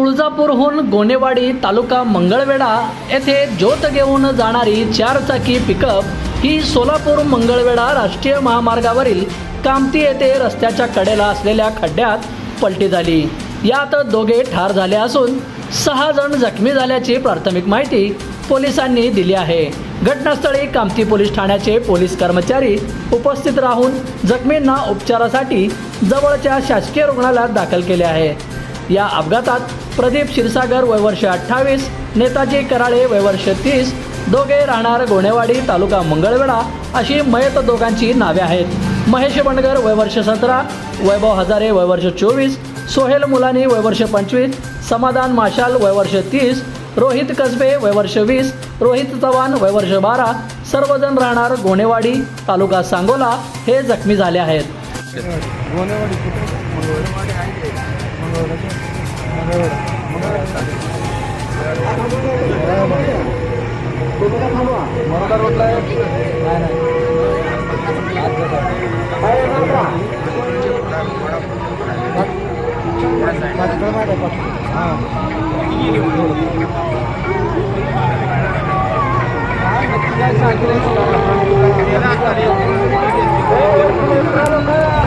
तुळजापूरहून गोनेवाडी तालुका मंगळवेढा येथे ज्योत घेऊन जाणारी चारचाकी पिकअप ही सोलापूर मंगळवेढा राष्ट्रीय महामार्गावरील कामती येथे रस्त्याच्या कडेला असलेल्या खड्ड्यात पलटी झाली. यात दोघे ठार झाले असून सहा जण जखमी झाल्याची प्राथमिक माहिती पोलिसांनी दिली आहे. घटनास्थळी कामती पोलीस ठाण्याचे पोलीस कर्मचारी उपस्थित राहून जखमींना उपचारासाठी जवळच्या शासकीय रुग्णालयात दाखल केले आहे. या अपघातात प्रदीप क्षीरसागर वयवर्ष अठ्ठावीस नेताजी कराळे वयवर्ष तीस दोघे राहणार गोणेवाडी तालुका मंगळवेढा अशी मयत दोघांची नावे आहेत. महेश बंडगर वयवर्ष सतरा वैभव हजारे वयवर्ष चोवीस सोहेल मुलानी वयवर्ष पंचवीस समाधान माशाल वयवर्ष तीस रोहित कसबे वयवर्ष वीस रोहित चव्हाण वयवर्ष बारा सर्वजण राहणार गोणेवाडी तालुका सांगोला हे जखमी झाले आहेत.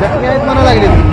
जखमी आहेत म्हणा लागले.